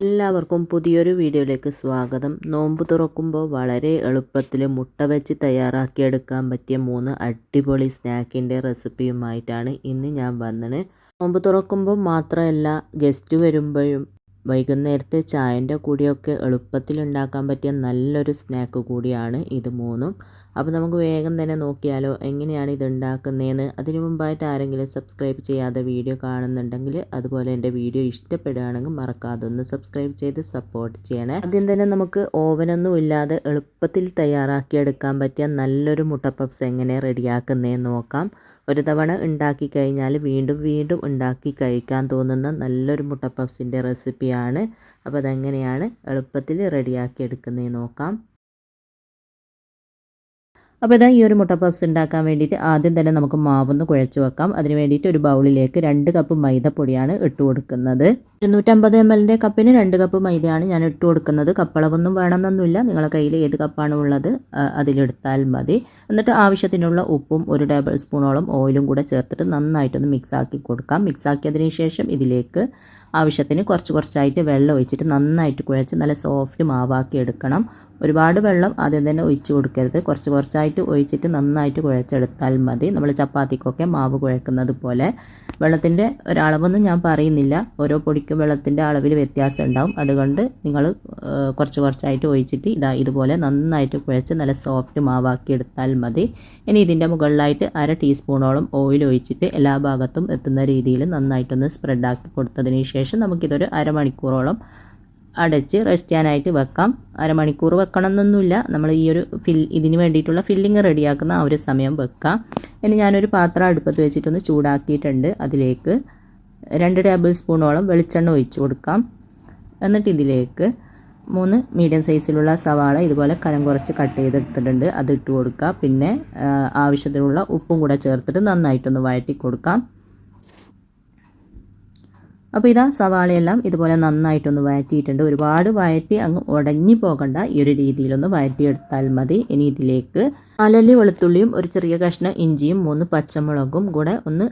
എല്ലാവർക്കും പുതിയൊരു വീഡിയോയിലേക്ക് സ്വാഗതം. നോമ്പ് തുറക്കുമ്പോൾ വളരെ എളുപ്പത്തിൽ മുട്ട വെച്ച് തയ്യാറാക്കിയെടുക്കാൻ പറ്റിയ മൂന്ന് അടിപൊളി സ്നാക്കിന്റെ റെസിപ്പിയുമായിട്ടാണ് ഇന്ന് ഞാൻ വന്നത്. നോമ്പ് തുറക്കുമ്പോൾ മാത്രമല്ല ഗസ്റ്റ് വരുമ്പോഴും വൈകുന്നേരത്തെ ചായന്റെ കൂടിയൊക്കെ എളുപ്പത്തിൽ ഉണ്ടാക്കാൻ പറ്റിയ നല്ലൊരു സ്നാക്ക് കൂടിയാണ് ഇത് മൂന്നും. അപ്പോൾ നമുക്ക് വേഗം തന്നെ നോക്കിയാലോ എങ്ങനെയാണ് ഇത് ഉണ്ടാക്കുന്നതെന്ന് അതിനു മുമ്പായിട്ട് ആരെങ്കിലും സബ്സ്ക്രൈബ് ചെയ്യാതെ വീഡിയോ കാണുന്നുണ്ടെങ്കിൽ അതുപോലെ എന്റെ വീഡിയോ ഇഷ്ടപ്പെടുകയാണെങ്കിൽ മറക്കാതെ ഒന്ന് സബ്സ്ക്രൈബ് ചെയ്ത് സപ്പോർട്ട് ചെയ്യണേ. ആദ്യം തന്നെ നമുക്ക് ഓവനൊന്നും ഇല്ലാതെ എളുപ്പത്തിൽ തയ്യാറാക്കിയെടുക്കാൻ പറ്റിയ നല്ലൊരു മുട്ടപ്പപ്സ് എങ്ങനെ റെഡിയാക്കുന്നതെന്ന് നോക്കാം. ഒരു തവണ ഉണ്ടാക്കി കഴിഞ്ഞാൽ വീണ്ടും വീണ്ടും ഉണ്ടാക്കി കഴിക്കാൻ തോന്നുന്ന നല്ലൊരു മുട്ടപ്പപ്സിന്റെ റെസിപ്പിയാണ് അപ്പോൾ അതെങ്ങനെയാണ് എളുപ്പത്തിൽ റെഡിയാക്കി എടുക്കുന്നതെന്ന് നോക്കാം. അപ്പോൾ ഇതാ ഈ ഒരു മുട്ട പപ്സ് ഉണ്ടാക്കാൻ വേണ്ടിയിട്ട് ആദ്യം തന്നെ നമുക്ക് മാവൊന്ന് കുഴച്ച് വെക്കാം. അതിന് വേണ്ടിയിട്ട് ഒരു ബൗളിലേക്ക് രണ്ട് കപ്പ് മൈദപ്പൊടിയാണ് ഇട്ട് കൊടുക്കുന്നത്. ഇരുന്നൂറ്റമ്പത് എം എല്ലിന്റെ കപ്പിന് രണ്ട് കപ്പ് മൈദയാണ് ഞാൻ ഇട്ട് കൊടുക്കുന്നത്. കപ്പളവൊന്നും വേണമെന്നൊന്നുമില്ല. നിങ്ങളുടെ കയ്യിൽ ഏത് കപ്പാണ് ഉള്ളത് അതിലെടുത്താൽ മതി. എന്നിട്ട് ആവശ്യത്തിനുള്ള ഉപ്പും ഒരു ടേബിൾ സ്പൂണോളം ഓയിലും കൂടെ ചേർത്തിട്ട് നന്നായിട്ടൊന്ന് മിക്സാക്കി കൊടുക്കാം. മിക്സാക്കിയതിന് ശേഷം ഇതിലേക്ക് ആവശ്യത്തിന് കുറച്ച് കുറച്ചായിട്ട് വെള്ളം ഒഴിച്ചിട്ട് നന്നായിട്ട് കുഴച്ച് നല്ല സോഫ്റ്റ് മാവാക്കി എടുക്കണം. ഒരുപാട് വെള്ളം ആദ്യം തന്നെ ഒഴിച്ച് കൊടുക്കരുത്. കുറച്ച് കുറച്ചായിട്ട് ഒഴിച്ചിട്ട് നന്നായിട്ട് കുഴച്ചെടുത്താൽ മതി. നമ്മൾ ചപ്പാത്തിക്കൊക്കെ മാവ് കുഴക്കുന്നത് പോലെ. വെള്ളത്തിന്റെ ഒരളവൊന്നും ഞാൻ പറയുന്നില്ല. ഓരോ പൊടിക്കും വെള്ളത്തിന്റെ അളവിൽ വ്യത്യാസം ഉണ്ടാവും. അതുകൊണ്ട് നിങ്ങൾ കുറച്ച് കുറച്ചായിട്ട് ഒഴിച്ചിട്ട് ഇതാ ഇതുപോലെ നന്നായിട്ട് കുഴച്ച് നല്ല സോഫ്റ്റ് മാവാക്കി എടുത്താൽ മതി. ഇനി ഇതിന്റെ മുകളിലായിട്ട് അര ടീസ്പൂണോളം ഓയിൽ ഒഴിച്ചിട്ട് എല്ലാ ഭാഗത്തും എത്തുന്ന രീതിയിൽ നന്നായിട്ടൊന്ന് സ്പ്രെഡാക്കി കൊടുത്തതിന് ശേഷം നമുക്കിതൊരു അരമണിക്കൂറോളം അടച്ച് റെസ്റ്റ് ചെയ്യാനായിട്ട് വെക്കാം. അരമണിക്കൂർ വെക്കണം എന്നൊന്നുമില്ല നമ്മൾ ഈ ഒരു ഫിൽ ഇതിന് വേണ്ടിയിട്ടുള്ള ഫില്ലിങ് റെഡിയാക്കുന്ന ആ ഒരു സമയം വെക്കാം. ഇനി ഞാനൊരു പാത്രം അടുപ്പത്ത് വെച്ചിട്ടൊന്ന് ചൂടാക്കിയിട്ടുണ്ട്. അതിലേക്ക് രണ്ട് ടേബിൾ സ്പൂണോളം വെളിച്ചെണ്ണ ഒഴിച്ച് കൊടുക്കാം. എന്നിട്ട് ഇതിലേക്ക് മൂന്ന് മീഡിയം സൈസിലുള്ള സവാള ഇതുപോലെ കനം കുറച്ച് കട്ട് ചെയ്തെടുത്തിട്ടുണ്ട്. അത് ഇട്ട് കൊടുക്കുക പിന്നെ ആവശ്യത്തിനുള്ള ഉപ്പും കൂടെ ചേർത്തിട്ട് നന്നായിട്ടൊന്ന് വഴറ്റി കൊടുക്കാം. അപ്പോൾ ഇതാ സവാളയെല്ലാം ഇതുപോലെ നന്നായിട്ടൊന്ന് വഴറ്റിയിട്ടുണ്ട്. ഒരുപാട് വഴറ്റി അങ്ങ് ഉടഞ്ഞു പോകണ്ട ഈ ഒരു രീതിയിലൊന്ന് വഴറ്റിയെടുത്താൽ മതി. ഇനി ഇതിലേക്ക് നാലല്ലി വെളുത്തുള്ളിയും ഒരു ചെറിയ കഷ്ണം ഇഞ്ചിയും മൂന്ന് പച്ചമുളകും കൂടെ ഒന്ന്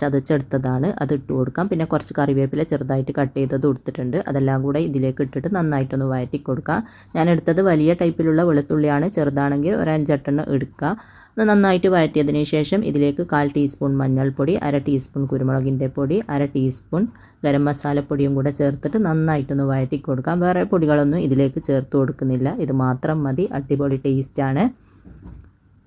ചതച്ചെടുത്തതാണ്. അത് ഇട്ട് കൊടുക്കാം. പിന്നെ കുറച്ച് കറിവേപ്പില ചെറുതായിട്ട് കട്ട് ചെയ്തത് കൊടുത്തിട്ടുണ്ട് അതെല്ലാം കൂടെ ഇതിലേക്ക് ഇട്ടിട്ട് നന്നായിട്ടൊന്ന് വഴറ്റി കൊടുക്കാം. ഞാൻ എടുത്തത് വലിയ ടൈപ്പിലുള്ള വെളുത്തുള്ളിയാണ്. ചെറുതാണെങ്കിൽ ഒരു അഞ്ചെട്ടെണ്ണം എടുക്കുക നന്നായിട്ട് വഴറ്റിയതിന് ശേഷം ഇതിലേക്ക് കാൽ ടീസ്പൂൺ മഞ്ഞൾപ്പൊടി അര ടീസ്പൂൺ കുരുമുളകിന്റെ പൊടി അര ടീസ്പൂൺ ഗരം മസാലപ്പൊടിയും കൂടെ ചേർത്തിട്ട് നന്നായിട്ടൊന്ന് വഴറ്റി കൊടുക്കാം. വേറെ പൊടികളൊന്നും ഇതിലേക്ക് ചേർത്ത് കൊടുക്കുന്നില്ല. ഇത് മാത്രം മതി. അടിപൊളി ടേസ്റ്റാണ്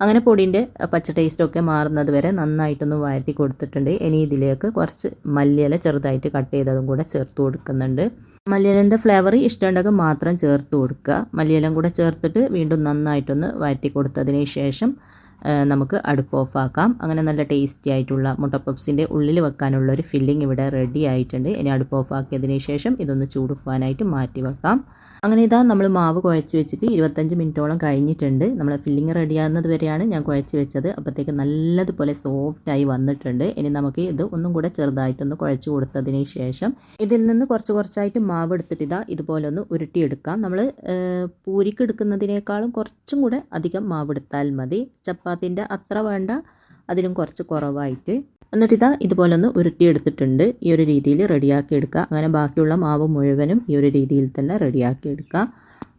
അങ്ങനെ പൊടിന്റെ പച്ച ടേസ്റ്റൊക്കെ മാറുന്നത് വരെ നന്നായിട്ടൊന്ന് വഴറ്റി കൊടുത്തിട്ടുണ്ട്. ഇനി ഇതിലേക്ക് കുറച്ച് മല്ലിയില ചെറുതായിട്ട് കട്ട് ചെയ്തതും കൂടെ ചേർത്ത് കൊടുക്കുന്നുണ്ട്. മല്ലിയിലന്റെ ഫ്ലേവർ ഇഷ്ടമുണ്ടെങ്കിൽ മാത്രം ചേർത്ത് കൊടുക്കുക. മല്ലിയിലും കൂടെ ചേർത്തിട്ട് വീണ്ടും നന്നായിട്ടൊന്ന് വഴറ്റി കൊടുത്തതിന് ശേഷം നമുക്ക് അടുപ്പ് ഓഫാക്കാം. അങ്ങനെ നല്ല ടേസ്റ്റി ആയിട്ടുള്ള മുട്ട പപ്സിന്റെ ഉള്ളിൽ വെക്കാനുള്ള ഒരു ഫില്ലിംഗ് ഇവിടെ റെഡി ആയിട്ടുണ്ട്. ഇനി അടുപ്പ് ഓഫാക്കിയതിന് ശേഷം ഇതൊന്ന് ചൂടുക്കുവാനായിട്ട് മാറ്റി വെക്കാം. അങ്ങനെ ഇതാ നമ്മൾ മാവ് കുഴച്ച് വെച്ചിട്ട് ഇരുപത്തഞ്ച് മിനിറ്റോളം കഴിഞ്ഞിട്ടുണ്ട്. നമ്മൾ ഫില്ലിങ് റെഡിയാകുന്നത് വരെയാണ് ഞാൻ കുഴച്ച് വെച്ചത്. അപ്പോഴത്തേക്ക് നല്ലതുപോലെ സോഫ്റ്റായി വന്നിട്ടുണ്ട്. ഇനി നമുക്ക് ഇത് ഒന്നും കൂടെ ചെറുതായിട്ടൊന്ന് കുഴച്ച് കൊടുത്തതിന് ശേഷം ഇതിൽ നിന്ന് കുറച്ച് കുറച്ചായിട്ട് മാവ് എടുത്തിട്ട് ഇതാ ഇതുപോലെ ഒന്ന് ഉരുട്ടിയെടുക്കാം. നമ്മൾ പൂരിക്ക് എടുക്കുന്നതിനേക്കാളും കുറച്ചും കൂടെ അധികം മാവ് എടുത്താൽ മതി. ചപ്പാത്തിന്റെ അത്ര വേണ്ട അതിലും കുറച്ച് കുറവായിട്ട്. എന്നിട്ട് ഇതാ ഒന്ന് ഉരുട്ടിയെടുത്തിട്ടുണ്ട്. ഈ ഒരു രീതിയിൽ റെഡിയാക്കി എടുക്കുക. അങ്ങനെ ബാക്കിയുള്ള മാവ് മുഴുവനും ഈ ഒരു രീതിയിൽ തന്നെ റെഡിയാക്കി എടുക്കുക.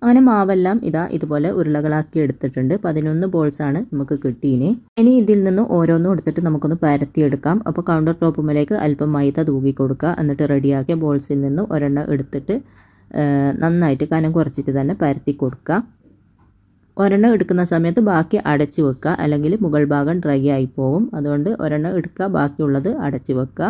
അങ്ങനെ മാവെല്ലാം ഇതാ ഇതുപോലെ ഉരുളകളാക്കി എടുത്തിട്ടുണ്ട്. പതിനൊന്ന് ബോൾസാണ് നമുക്ക് കിട്ടീനെ ഇനി ഇതിൽ നിന്ന് ഓരോന്നും എടുത്തിട്ട് നമുക്കൊന്ന് പരത്തിയെടുക്കാം. അപ്പോൾ കൗണ്ടർ ടോപ്പുമ്മലേക്ക് അല്പം മൈദ തൂക്കി കൊടുക്കുക. എന്നിട്ട് റെഡിയാക്കിയ ബോൾസിൽ നിന്ന് ഒരെണ്ണം എടുത്തിട്ട് നന്നായിട്ട് കനം കുറച്ചിട്ട് തന്നെ പരത്തി കൊടുക്കുക. ഒരെണ്ണം എടുക്കുന്ന സമയത്ത് ബാക്കി അടച്ചു വെക്കുക. അല്ലെങ്കിൽ മുകൾ ഭാഗം ഡ്രൈ ആയി പോകും അതുകൊണ്ട് ഒരെണ്ണം എടുക്കുക. ബാക്കിയുള്ളത് അടച്ചു വെക്കുക.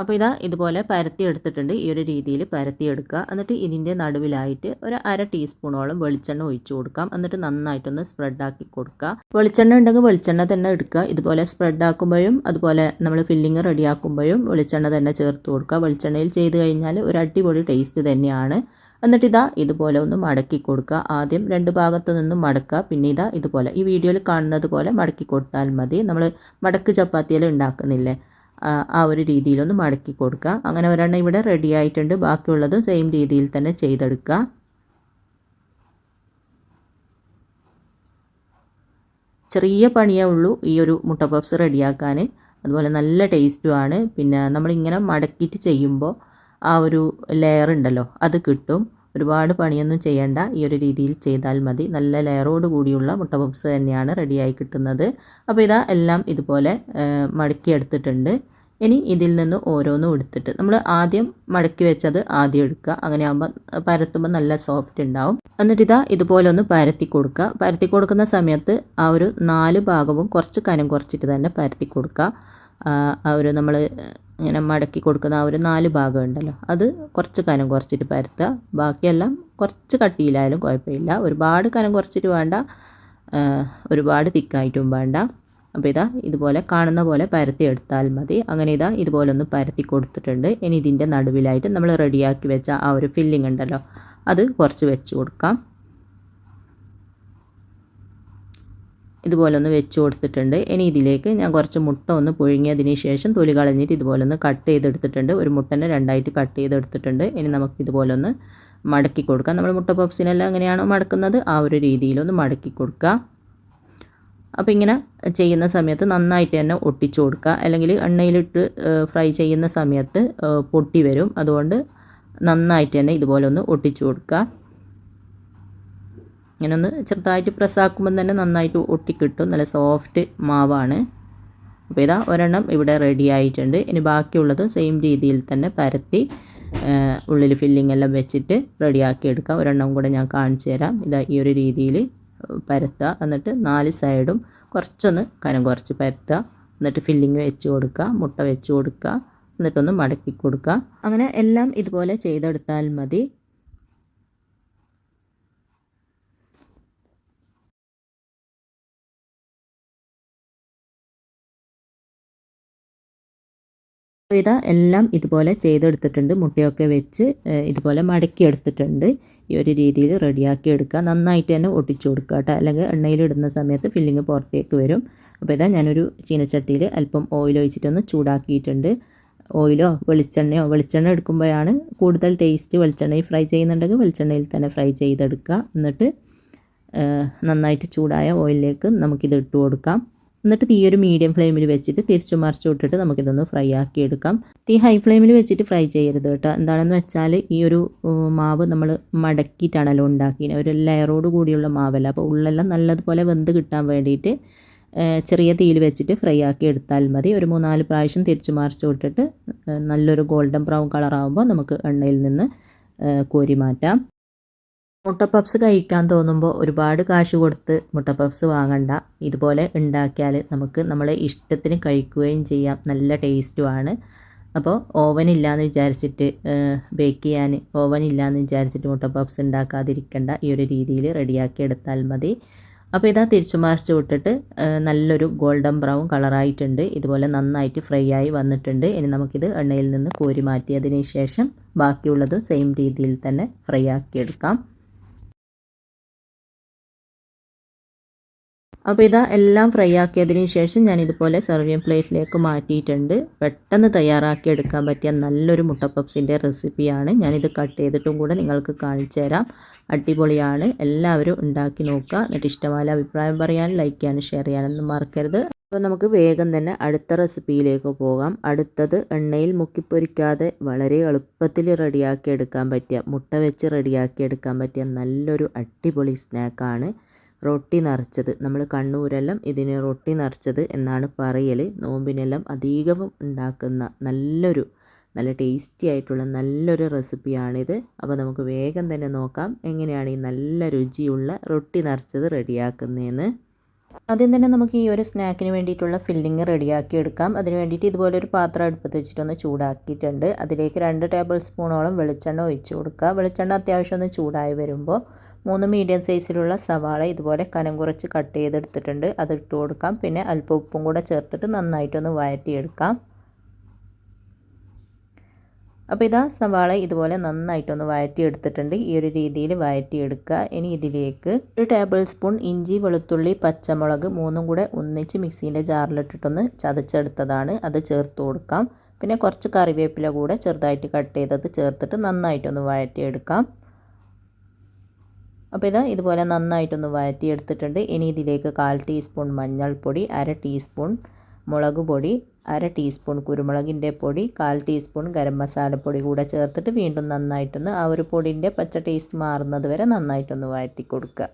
അപ്പോൾ ഇതാ ഇതുപോലെ പരത്തി എടുത്തിട്ടുണ്ട്. ഈ ഒരു രീതിയിൽ പരത്തി എടുക്കുക. എന്നിട്ട് ഇതിന്റെ നടുവിലായിട്ട് ഒരു അര ടീസ്പൂണോളം വെളിച്ചെണ്ണ ഒഴിച്ചു കൊടുക്കാം. എന്നിട്ട് നന്നായിട്ടൊന്ന് സ്പ്രെഡാക്കി കൊടുക്കുക. വെളിച്ചെണ്ണ ഉണ്ടെങ്കിൽ വെളിച്ചെണ്ണ തന്നെ എടുക്കുക. ഇതുപോലെ സ്പ്രെഡ് ആക്കുമ്പോഴും അതുപോലെ നമ്മൾ ഫില്ലിങ് റെഡിയാക്കുമ്പോഴും വെളിച്ചെണ്ണ തന്നെ ചേർത്ത് കൊടുക്കുക. വെളിച്ചെണ്ണയിൽ ചെയ്ത് കഴിഞ്ഞാൽ ഒരു അടിപൊളി ടേസ്റ്റ് തന്നെയാണ്. എന്നിട്ട് ഇതാ ഇതുപോലെ ഒന്ന് മടക്കി കൊടുക്കുക. ആദ്യം രണ്ട് ഭാഗത്തു നിന്നും മടക്കുക. പിന്നെ ഇതാ ഇതുപോലെ. ഈ വീഡിയോയിൽ കാണുന്നത് പോലെ മടക്കി കൊടുത്താൽ മതി. നമ്മൾ മടക്ക് ചപ്പാത്തിയിൽ ഉണ്ടാക്കുന്നില്ലേ? ആ ഒരു രീതിയിലൊന്ന് മടക്കി കൊടുക്കുക. അങ്ങനെ ഒരെണ്ണം ഇവിടെ റെഡി ആയിട്ടുണ്ട്. ബാക്കിയുള്ളതും സെയിം രീതിയിൽ തന്നെ ചെയ്തെടുക്കുക. ചെറിയ പണിയേ ഉള്ളൂ ഈ ഒരു മുട്ട പപ്സ് റെഡിയാക്കാൻ അതുപോലെ നല്ല ടേസ്റ്റുമാണ് പിന്നെ നമ്മളിങ്ങനെ മടക്കിയിട്ട് ചെയ്യുമ്പോൾ ആ ഒരു ലെയർ ഉണ്ടല്ലോ അത് കിട്ടും. ഒരുപാട് പണിയൊന്നും ചെയ്യേണ്ട. ഈ ഒരു രീതിയിൽ ചെയ്താൽ മതി. നല്ല ലെയറോട് കൂടിയുള്ള മുട്ട പപ്സ് തന്നെയാണ് റെഡിയായി കിട്ടുന്നത്. അപ്പോൾ ഇതാ എല്ലാം ഇതുപോലെ മടക്കിയെടുത്തിട്ടുണ്ട്. ഇനി ഇതിൽ നിന്ന് ഓരോന്നും എടുത്തിട്ട് നമ്മൾ ആദ്യം മടക്കി വെച്ചത് ആദ്യം എടുക്കുക. അങ്ങനെ ആകുമ്പോൾ പരത്തുമ്പോൾ നല്ല സോഫ്റ്റ് ഉണ്ടാവും. എന്നിട്ട് ഇതാ ഇതുപോലെ ഒന്ന് പരത്തി കൊടുക്കുക. പരത്തി കൊടുക്കുന്ന സമയത്ത് ആ ഒരു നാല് ഭാഗവും കുറച്ച് കനം കുറച്ചിട്ട് തന്നെ പരത്തി കൊടുക്കുക. ആ നമ്മൾ ഇങ്ങനെ മടക്കി കൊടുക്കുന്ന ആ ഒരു നാല് ഭാഗം ഉണ്ടല്ലോ. അത് കുറച്ച് കനം കുറച്ചിട്ട് പരത്തുക. ബാക്കിയെല്ലാം കുറച്ച് കട്ടിയിലായാലും കുഴപ്പമില്ല. ഒരുപാട് കനം കുറച്ചിട്ട് വേണ്ട. ഒരുപാട് തിക്കായിട്ടും വേണ്ട. അപ്പോൾ ഇതാ ഇതുപോലെ കാണുന്ന പോലെ പരത്തി എടുത്താൽ മതി. അങ്ങനെ ഇതാ ഇതുപോലെ ഒന്ന് പരത്തി കൊടുത്തിട്ടുണ്ട്. ഇനി ഇതിന്റെ നടുവിലായിട്ട് നമ്മൾ റെഡിയാക്കി വെച്ച ആ ഒരു ഫില്ലിംഗ് ഉണ്ടല്ലോ. അത് കുറച്ച് വെച്ച് കൊടുക്കാം. ഇതുപോലെ ഒന്ന് വെച്ച് കൊടുത്തിട്ടുണ്ട്. ഇനി ഇതിലേക്ക് ഞാൻ കുറച്ച് മുട്ട ഒന്ന് പുഴുങ്ങിയതിന് ശേഷം തൊലി കളഞ്ഞിട്ട് ഇതുപോലെ ഒന്ന് കട്ട് ചെയ്തെടുത്തിട്ടുണ്ട്. ഒരു മുട്ടനെ രണ്ടായിട്ട് കട്ട് ചെയ്തെടുത്തിട്ടുണ്ട്. ഇനി നമുക്ക് ഇതുപോലെ ഒന്ന് മടക്കി കൊടുക്കാം. നമ്മൾ മുട്ട പപ്സിനെല്ലാം എങ്ങനെയാണോ മടക്കുന്നത് ആ ഒരു രീതിയിലൊന്ന് മടക്കി കൊടുക്കുക. അപ്പോൾ ഇങ്ങനെ ചെയ്യുന്ന സമയത്ത് നന്നായിട്ട് തന്നെ ഒട്ടിച്ചു കൊടുക്കുക. അല്ലെങ്കിൽ എണ്ണയിലിട്ട് ഫ്രൈ ചെയ്യുന്ന സമയത്ത് പൊട്ടി വരും. അതുകൊണ്ട് നന്നായിട്ട് തന്നെ ഇതുപോലെ ഒന്ന് ഒട്ടിച്ചു കൊടുക്കുക. ഇങ്ങനെ ഒന്ന് ചെറുതായിട്ട് പ്രസ്സാക്കുമ്പം തന്നെ നന്നായിട്ട് ഒട്ടിക്കിട്ടും. നല്ല സോഫ്റ്റ് മാവാണ്. അപ്പോൾ ഇതാ ഒരെണ്ണം ഇവിടെ റെഡി ആയിട്ടുണ്ട്. ഇനി ബാക്കിയുള്ളതും സെയിം രീതിയിൽ തന്നെ പരത്തി ഉള്ളിൽ ഫില്ലിംഗ് എല്ലാം വെച്ചിട്ട് റെഡിയാക്കി എടുക്കാം. ഒരെണ്ണം കൂടെ ഞാൻ കാണിച്ചു തരാം. ഇതാ ഈ ഒരു രീതിയിൽ പരത്തുക. എന്നിട്ട് നാല് സൈഡും കുറച്ചൊന്ന് കനം കുറച്ച് പരത്തുക. എന്നിട്ട് ഫില്ലിംഗ് വെച്ച് കൊടുക്കുക. മുട്ട വെച്ച് കൊടുക്കുക. എന്നിട്ടൊന്ന് മടക്കി കൊടുക്കുക. അങ്ങനെ എല്ലാം ഇതുപോലെ ചെയ്തെടുത്താൽ മതി. ഇതാ എല്ലാം ഇതുപോലെ ചെയ്തെടുത്തിട്ടുണ്ട്. മുട്ടയൊക്കെ വെച്ച് ഇതുപോലെ മടക്കി എടുത്തിട്ടുണ്ട് ഈ ഒരു രീതിയിൽ റെഡിയാക്കി എടുക്കുക. നന്നായിട്ട് തന്നെ ഒട്ടിച്ചു കൊടുക്കുക കേട്ടോ. അല്ലെങ്കിൽ എണ്ണയിലിടുന്ന സമയത്ത് ഫില്ലിങ് പുറത്തേക്ക് വരും. അപ്പോൾ ഇതാ ഞാനൊരു ചീനച്ചട്ടിയിൽ അല്പം ഓയിൽ ഒഴിച്ചിട്ടൊന്ന് ചൂടാക്കിയിട്ടുണ്ട്. ഓയിലോ വെളിച്ചെണ്ണയോ വെളിച്ചെണ്ണ എടുക്കുമ്പോഴാണ് കൂടുതൽ ടേസ്റ്റ് വെളിച്ചെണ്ണയിൽ ഫ്രൈ ചെയ്യുന്നുണ്ടെങ്കിൽ വെളിച്ചെണ്ണയിൽ തന്നെ ഫ്രൈ ചെയ്തെടുക്കുക. എന്നിട്ട് നന്നായിട്ട് ചൂടായ ഓയിലിലേക്ക് നമുക്കിത് ഇട്ട് കൊടുക്കാം. എന്നിട്ട് തീ ഒരു മീഡിയം ഫ്ലെയിമിൽ വെച്ചിട്ട് തിരിച്ചു മറിച്ചു വിട്ടിട്ട് നമുക്കിതൊന്ന് ഫ്രൈ ആക്കി എടുക്കാം. തീ ഹൈ ഫ്ലെയിമിൽ വെച്ചിട്ട് ഫ്രൈ ചെയ്യരുത് കേട്ടോ. എന്താണെന്ന് വെച്ചാൽ ഈ ഒരു മാവ് നമ്മൾ മടക്കിയിട്ടാണല്ലോ ഉണ്ടാക്കിയത് ഒരു ലെയറോട് കൂടിയുള്ള മാവല്ല. അപ്പോൾ ഉള്ളെല്ലാം നല്ലതുപോലെ വെന്ത് കിട്ടാൻ വേണ്ടിയിട്ട് ചെറിയ തീയിൽ വെച്ചിട്ട് ഫ്രൈ ആക്കി എടുത്താൽ മതി. ഒരു മൂന്നാൽ പ്രാവശ്യം തിരിച്ചു മറിച്ചു വിട്ടിട്ട് നല്ലൊരു ഗോൾഡൻ ബ്രൗൺ കളറാകുമ്പോൾ നമുക്ക് എണ്ണയിൽ നിന്ന് കോരി മാറ്റാം. മുട്ട പപ്സ് കഴിക്കാൻ തോന്നുമ്പോൾ ഒരുപാട് കാശ് കൊടുത്ത് മുട്ട പപ്സ് വാങ്ങണ്ട. ഇതുപോലെ ഉണ്ടാക്കിയാൽ നമുക്ക് നമ്മളെ ഇഷ്ടത്തിന് കഴിക്കുകയും ചെയ്യാം. നല്ല ടേസ്റ്റുമാണ് അപ്പോൾ ഓവൻ ഇല്ലയെന്ന് വിചാരിച്ചിട്ട് ബേക്ക് ചെയ്യാൻ ഓവൻ ഇല്ലയെന്ന് വിചാരിച്ചിട്ട് മുട്ട പപ്സ് ഉണ്ടാക്കാതിരിക്കേണ്ട. ഈ ഒരു രീതിയിൽ റെഡിയാക്കി എടുത്താൽ മതി. അപ്പോൾ ഇതാ തിരിച്ചു മറിച്ച് വിട്ടിട്ട് നല്ലൊരു ഗോൾഡൻ ബ്രൗൺ കളറായിട്ടുണ്ട് ഇതുപോലെ നന്നായിട്ട് ഫ്രൈ ആയി വന്നിട്ടുണ്ട്. ഇനി നമുക്കിത് എണ്ണയിൽ നിന്ന് കോരി മാറ്റിയതിന് ശേഷം ബാക്കിയുള്ളതും സെയിം രീതിയിൽ തന്നെ ഫ്രൈ ആക്കി അപ്പോൾ ഇതാ എല്ലാം ഫ്രൈ ആക്കിയതിന് ശേഷം ഞാൻ ഇതുപോലെ സെർവിങ് പ്ലേറ്റിലേക്ക് മാറ്റിയിട്ടുണ്ട്. പെട്ടെന്ന് തയ്യാറാക്കി എടുക്കാൻ പറ്റിയ നല്ലൊരു മുട്ടപ്പപ്സിന്റെ റെസിപ്പിയാണ്. ഞാനിത് കട്ട് ചെയ്തിട്ടും കൂടെ നിങ്ങൾക്ക് കാണിച്ചു തരാം. അടിപൊളിയാണ്. എല്ലാവരും ഉണ്ടാക്കി നോക്കുക. എന്നിട്ട് ഇഷ്ടമായ അഭിപ്രായം പറയാൻ ലൈക്ക് ചെയ്യാനും ഷെയർ ചെയ്യാനൊന്നും മറക്കരുത്. അപ്പോൾ നമുക്ക് വേഗം തന്നെ അടുത്ത റെസിപ്പിയിലേക്ക് പോകാം. അടുത്തത് എണ്ണയിൽ മുക്കിപ്പൊരിക്കാതെ വളരെ എളുപ്പത്തിൽ റെഡിയാക്കി എടുക്കാൻ പറ്റിയ മുട്ട വെച്ച് റെഡിയാക്കി എടുക്കാൻ പറ്റിയ നല്ലൊരു അടിപൊളി സ്നാക്കാണ് റൊട്ടി നിറച്ചത്. നമ്മൾ കണ്ണൂരെല്ലാം ഇതിന് റൊട്ടി നിറച്ചത് എന്നാണ് പറയൽ നോമ്പിനെല്ലാം അധികവും ഉണ്ടാക്കുന്ന നല്ലൊരു നല്ല ടേസ്റ്റി ആയിട്ടുള്ള നല്ലൊരു റെസിപ്പിയാണിത്. അപ്പോൾ നമുക്ക് വേഗം തന്നെ നോക്കാം. എങ്ങനെയാണ് ഈ നല്ല രുചിയുള്ള റൊട്ടി നിറച്ചത് റെഡിയാക്കുന്നതെന്ന് ആദ്യം തന്നെ നമുക്ക് ഈ ഒരു സ്നാക്കിന് വേണ്ടിയിട്ടുള്ള ഫില്ലിങ് റെഡിയാക്കി എടുക്കാം. അതിന് വേണ്ടിയിട്ട് ഇതുപോലെ ഒരു പാത്രം അടുപ്പത്ത് വെച്ചിട്ടൊന്ന് ചൂടാക്കിയിട്ടുണ്ട്. അതിലേക്ക് രണ്ട് ടേബിൾ സ്പൂണോളം വെളിച്ചെണ്ണ ഒഴിച്ച് കൊടുക്കുക. വെളിച്ചെണ്ണ അത്യാവശ്യം ഒന്ന് ചൂടായി വരുമ്പോൾ മൂന്ന് മീഡിയം സൈസിലുള്ള സവാള ഇതുപോലെ കനം കുറച്ച് കട്ട് ചെയ്തെടുത്തിട്ടുണ്ട്. അത് ഇട്ട് കൊടുക്കാം. പിന്നെ അല്പം ഉപ്പും കൂടെ ചേർത്തിട്ട് നന്നായിട്ടൊന്ന് വഴറ്റിയെടുക്കാം. അപ്പോൾ ഇതാ സവാള ഇതുപോലെ നന്നായിട്ടൊന്ന് വഴറ്റിയെടുത്തിട്ടുണ്ട്. ഈ ഒരു രീതിയിൽ വഴറ്റിയെടുക്കുക. ഇനി ഇതിലേക്ക് ഒരു ടേബിൾ സ്പൂൺ ഇഞ്ചി വെളുത്തുള്ളി പച്ചമുളക് മൂന്നും കൂടെ ഒന്നിച്ച് മിക്സീന്റെ ജാറിലിട്ടിട്ടൊന്ന് ചതച്ചെടുത്തതാണ്. അത് ചേർത്ത് കൊടുക്കാം. പിന്നെ കുറച്ച് കറിവേപ്പില കൂടെ ചെറുതായിട്ട് കട്ട് ചെയ്തത് ചേർത്തിട്ട് നന്നായിട്ടൊന്ന് വഴറ്റിയെടുക്കാം. അപ്പോൾ ഇത് ഇതുപോലെ നന്നായിട്ടൊന്ന് വഴറ്റിയെടുത്തിട്ടുണ്ട്. ഇനി ഇതിലേക്ക് കാൽ ടീസ്പൂൺ മഞ്ഞൾപ്പൊടി അര ടീസ്പൂൺ മുളക് പൊടി അര ടീസ്പൂൺ കുരുമുളകിന്റെ പൊടി കാൽ ടീസ്പൂൺ ഗരം മസാലപ്പൊടി കൂടെ ചേർത്തിട്ട് വീണ്ടും നന്നായിട്ടൊന്ന് ആ ഒരു പൊടിന്റെ പച്ച ടേസ്റ്റ് മാറുന്നത് വരെ നന്നായിട്ടൊന്ന് വഴറ്റി കൊടുക്കുക.